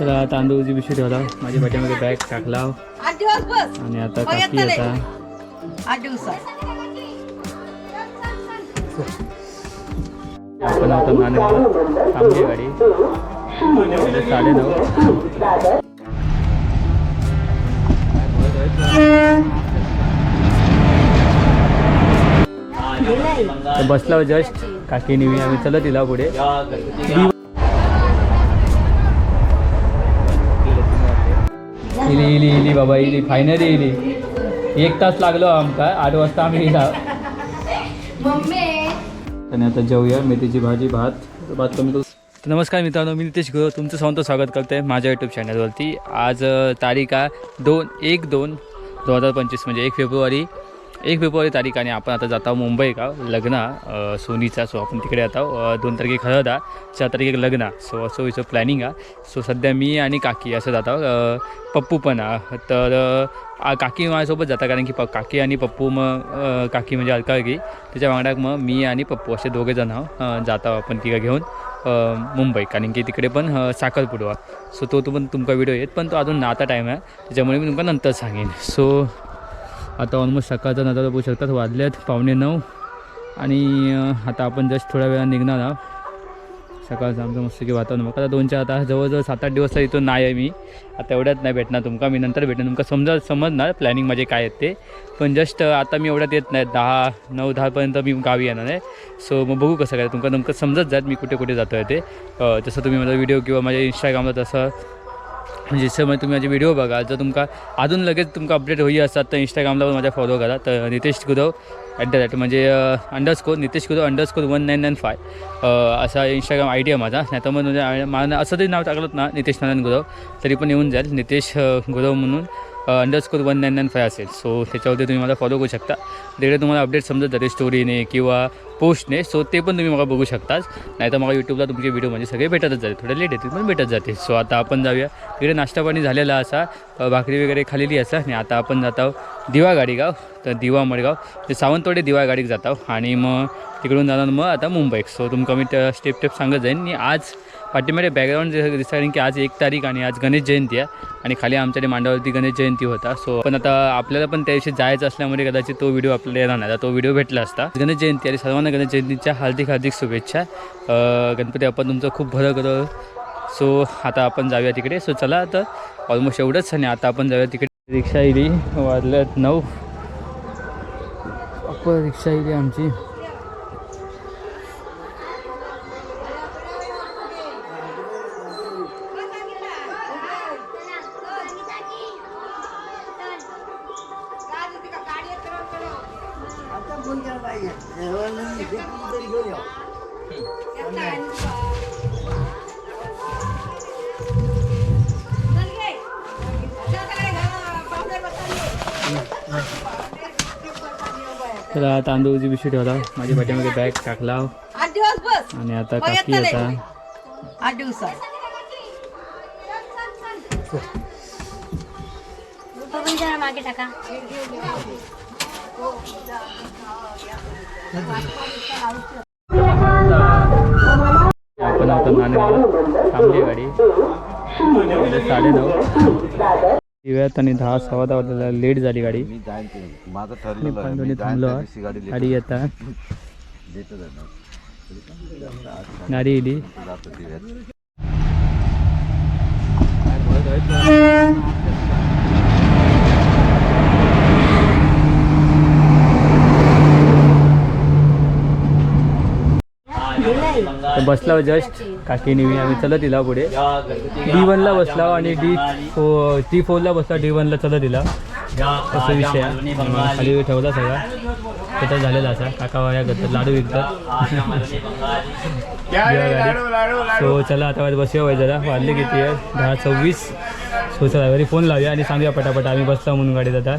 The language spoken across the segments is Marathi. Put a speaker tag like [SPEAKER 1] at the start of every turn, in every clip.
[SPEAKER 1] तर तांदूळची पिशवी ठेवला माझ्या पाठीमागे बॅग टाकला आणि आता काकी. आता आपण आता नाणे थांबली गाडी. म्हणजे साडेनऊ. तर बसला जस्ट. काकीने मी आम्ही चलत दिला पुढे. इली इली इली बाबा इली फायनली इली. एक तास लागलो आमका आठ वाजता आम्ही इला. आणि आता जेवूया मेथीची भाजी भात भात कमी करू. नमस्कार मित्रांनो मी नितेश गुरव तुमचं सर्वांचं स्वागत करतो आहे माझ्या यूट्यूब चॅनलवरती आज तारीख आहे दोन एक दोन दोन हजार पंचवीस म्हणजे एक फेब्रुवारी. एक फेब्रुवारी तारीख आणि आपण आता जात आहोत मुंबई का? लग्न सोनीचा. सो आपण तिकडे आता आहोत. दोन तारखेक हळद आहे चार तारखेक लग्न. आहे. सो असं हिचं प्लॅनिंग आहे. सो सध्या मी आणि काकी असं जात आहोत. पप्पू पण तर काकी माझ्यासोबत जाता कारण की प काकी आणि पप्पू मग काकी म्हणजे अलकाळगी त्याच्या वांगडाक मग मी आणि पप्पू असे दोघे जण आहोत. जात आहोत आपण तिघं घेऊन मुंबई. कारण की तिकडे पण साखरपुडवा. सो तो तो पण तुमका व्हिडिओ येत पण तो अजून नाता टाईम आहे. त्याच्यामुळे मी तुमका नंतर सांगेन. सो आता ऑलमोस्ट सकाळचा नजारा बघू शकतात. वाजल्यात पावणे नऊ. आणि आता आपण जस्ट थोड्या वेळा निघणार आहोत. सकाळचं आमचं मस्त की वातावरण मग आता दोनच्या आता जवळजवळ सात आठ दिवस इथून नाही आहे मी. आता एवढ्यात नाही भेटणार तुमका. मी नंतर भेटणार तुमका समजा समजणार प्लॅनिंग माझे म्हणजे काय आहेत ते. पण जस्ट आता मी एवढ्यात येत नाही. दहा नऊ दहापर्यंत मी गावी येणार आहे. सो मग बघू कसं काय. तुमका नेमकं समजत जात मी कुठे कुठे जातो आहे ते जसं तुम्ही माझा व्हिडिओ किंवा माझ्या इंस्टाग्रामला तसं म्हणजे जसं म्हणजे तुम्ही माझे व्हिडिओ बघा जर तुमका अजून लगेच तुमका अपडेट होई असतात तर इंस्टाग्रामला पण माझ्या फॉलो करा. तर Nitesh Gurav at the rate म्हणजे underscore Nitesh Gurav underscore one nine nine five असा इंस्टाग्राम आय डी आहे माझा. नाही तर मग म्हणजे मला असं तरी नाव टाकलं ना नितेश नारायण गुरव तरी पण येऊन जाईल. नितेश गुरव म्हणून. Underscore one nine nine five असेल. सो त्याच्यावरती तुम्ही मला फॉलो करू शकता. तिकडे तुम्हाला अपडेट समजत जाते स्टोरीने किंवा पोस्टने सो ते पण तुम्ही मला बघू शकताच. नाही तर मला यूट्यूबला तुमचे व्हिडिओ म्हणजे सगळे भेटतच जाते थोडे लेट येतील पण भेटत जाते सो आता आपण जाऊया. तिकडे नाश्ता पाणी झालेला असा भाकरी वगैरे खालेली असा. आणि आता आपण जात आहोत दिवा गाडीगाव तर दिवा मडगाव. ते सावंतवाडी दिवा गाडीक जात आहोत. आणि मग तिकडून जाणार मग आता मुंबई सो तुमका मी स्टेप स्टेप सांगत जाईन. आणि आज पाठीमध्ये बॅकग्राऊंड दिसत कारण की आज एक तारीख आणि आज गणेश जयंती आहे. आणि खाली आमच्याकडे मांडावरती गणेश जयंती होता. सो पण आता आपल्याला पण त्या दिवशी जायचं असल्यामुळे कदाचित तो व्हिडिओ आपल्याला येणार नाही. आता तो व्हिडिओ भेटला असता. गणेश जयंती आणि सर्वांना गणेश जयंतीच्या हार्दिक हार्दिक शुभेच्छा. गणपती आपण तुमचं खूप भलं करतो सो आता आपण जाऊया तिकडे. सो चला आता ऑलमोस्ट एवढंच आणि आता आपण जाऊया तिकडे. रिक्षा इली वाजल्यात नऊ. रिक्षा इली आमची. तर तांदूळची पिशवी ठेवला माझ्या पाठीमागे बॅग टाकला
[SPEAKER 2] आठ दिवस बस
[SPEAKER 1] आणि आता
[SPEAKER 2] मग येत
[SPEAKER 1] काकी
[SPEAKER 2] नाही.
[SPEAKER 1] आता
[SPEAKER 2] आठ दिवसात
[SPEAKER 3] पण जरा मागे टाका
[SPEAKER 1] आपण आता नाणे थांबली गाडी म्हणजे साडेनऊ दिव्यात आणि दहा सव्वा दहा वाजता लेट झाली गाडी
[SPEAKER 4] मी जाईन ते माझं
[SPEAKER 1] आणि
[SPEAKER 4] ठरलेलं आहे.
[SPEAKER 1] पांडवणी
[SPEAKER 4] मी जाईन
[SPEAKER 1] थांबलो
[SPEAKER 4] त्या दिवशी गाडी
[SPEAKER 1] आहे. गाडी येता
[SPEAKER 4] देतो
[SPEAKER 1] गाडी इली तर बसला जस्ट. काकीने मी आम्ही चलत दिला पुढे. डी वनला बसला आणि डी फो डी फोरला बसला डी वनला चलत दिला असा विषय खाली ठेवला सगळा. त्याचा झालेला असा. काका वाया करतात लाडू विकतात. सो चला आता बसूया वय जरा. वाजले किती आहे दहा सव्वीस. सो चला घरी फोन लावूया आणि सांगूया पटापट. आम्ही बसला म्हणून गाडीत आता.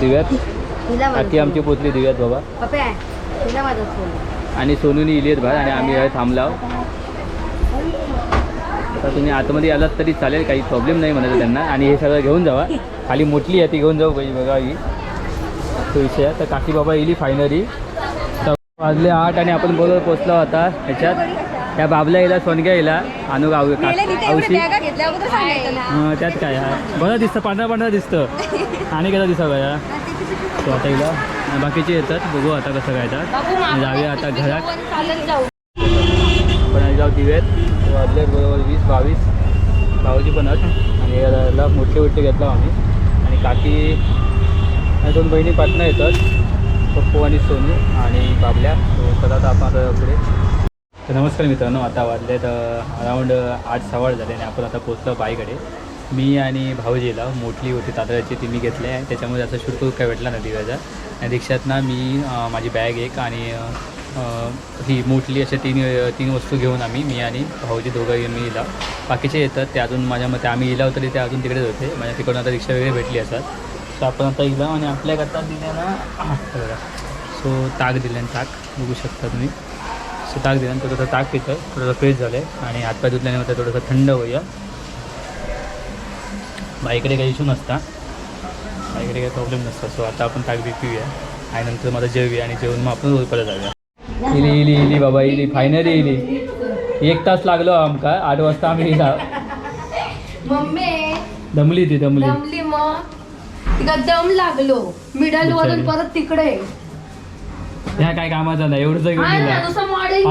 [SPEAKER 1] दिव्यात? काकी आमची पोचली दिव्यात बाबा. आणि सोनूनी इली आहेत बाहेर आणि आम्ही थांबलाव. आता तुम्ही आतमध्ये आलात तरी चालेल काही प्रॉब्लेम नाही म्हणायचं त्यांना. आणि हे सगळं घेऊन जावा. खाली मोठली आहे ती घेऊन जाऊ पाहिजे बघा ही. तो विषय आहे. तर काकी बाबा येईल फायनली वाजले आठ आणि आपण बरोबर पोचलो आता ह्याच्यात. त्या बाबल्या येला सोनग्या येला अनु गाव त्यात काय? बरं दिसतं पांढरा पांढरा दिसतं. आणि कसं तो आता येईल आणि बाकीचे येतात बघू आता कसं काय येतात. आणि जाऊया आता घरात. पण आधी जाऊ दिव्यात वाजले बरोबर वीस बावीस. भाऊजी पण आहेत. आणि याला मोठे मोठे घेतला आम्ही. आणि काकी दोन बहिणी पाटणं येतात. पप्पू आणि सोनू आणि बाबल्या. चला आता आपण पुढे. तर नमस्कार मित्रांनो आता वाजलेत अराऊंड आठ सवाळ झाले आणि आपण आता पोचलो बाईकडे. मी आणि भाऊजीला मोठली होती तांदळाची ती मी घेतली आहे त्याच्यामुळे असं शुल्क काय भेटला नाही दिव्याचा. आणि रिक्षात ना मी माझी बॅग एक आणि ही मोठली अशा तीन तीन वस्तू घेऊन आम्ही मी आणि भाऊजी दोघं मी इला. बाकीचे येतात ते अजून माझ्या मते आम्ही इला तरी ते अजून तिकडेच होते. माझ्या तिकडून आता रिक्षा वगैरे भेटली असतात. तर आपण आता इला आणि आपल्याकरता दिल्या ना सो ताक दिले ताक. बघू शकता तुम्ही. सो ताक दिल्यानं थोडंसं ताक पितं थोडंसं फ्रेश झालं आहे आणि हातपाय धुतल्यानंतर थोडंसं थंड होईया बाईकडे काही इशू नसता. बाईकडे काही प्रॉब्लेम नसता. सो आता आपण ताक बी पिऊया आणि नंतर मला जेवूया आणि जेवून मग आपण परत जाऊया. इली इली इली बाबा इली. फायनली इली. एक तास लागलो आमका. आठ वाजता आम्ही दमली ती दमली.
[SPEAKER 5] दमली मग. तिला दम लागलो. मिडल वरून. परत तिकडे.
[SPEAKER 1] ह्या काय कामाचा नाही. एवढंच घेऊन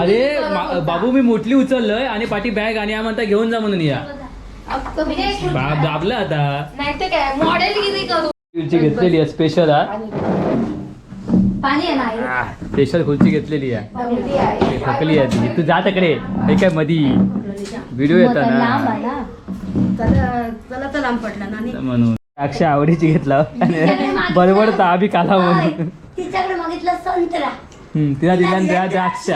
[SPEAKER 1] अरे बाबू मी मोठली उचललोय आणि पाठी बॅग आणि आम्हाला घेऊन जा म्हणून या. बाब दाबलं आता.
[SPEAKER 5] नाही तर काय मॉडेल गिरी करू?
[SPEAKER 1] खुर्ची घेतलेली आहे स्पेशल
[SPEAKER 5] पाणी. आहे ना
[SPEAKER 1] स्पेशल खुर्ची घेतलेली आहे.
[SPEAKER 5] दमली आहे.
[SPEAKER 1] थकली आहे ती. तू जा तिकडे हे काय मधी? व्हिडिओ येतात ना.
[SPEAKER 3] चला चला तर लांब पडला ना आणि
[SPEAKER 1] म्हणून. द्राक्ष आवडीची घेतला. बरोबर आम्ही काला म्हणून.
[SPEAKER 3] तिच्याकडे मागितलं संत्रा.
[SPEAKER 1] हम्म, तिला दिल्या द्या द्राक्ष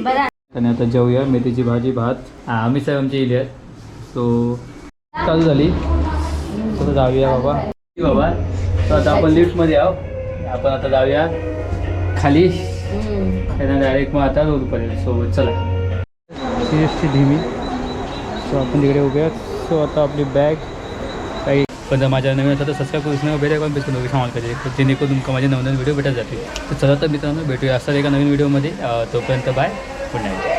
[SPEAKER 3] बरं.
[SPEAKER 1] आणि आता जेवूया मेथीची भाजी भात. हा आम्ही साहेब आमची इली आहेत. सो चालू झाली. तर जाऊया बाबा. बाबा. तर आता आपण लिफ्टमध्ये आहो आपण आता जाऊया खाली. त्यांना डायरेक्ट मग आता रोडपर्यंत सो चला. सिरियसची धीमी. सो आपण तिकडे उभे आहोत. सो आता आपली बॅग काही पण जर माझ्या नवीन असं तर सबस्क्राईब करू नका बेल आयकॉन प्रेस करू नका सांगाल कधी जेणेकरून तुमका माझे नवनवीन व्हिडिओ भेटत जातील. तर चला तर मित्रांनो भेटूया. असं एका नवीन व्हिडिओमध्ये तोपर्यंत बाय गुड नाईट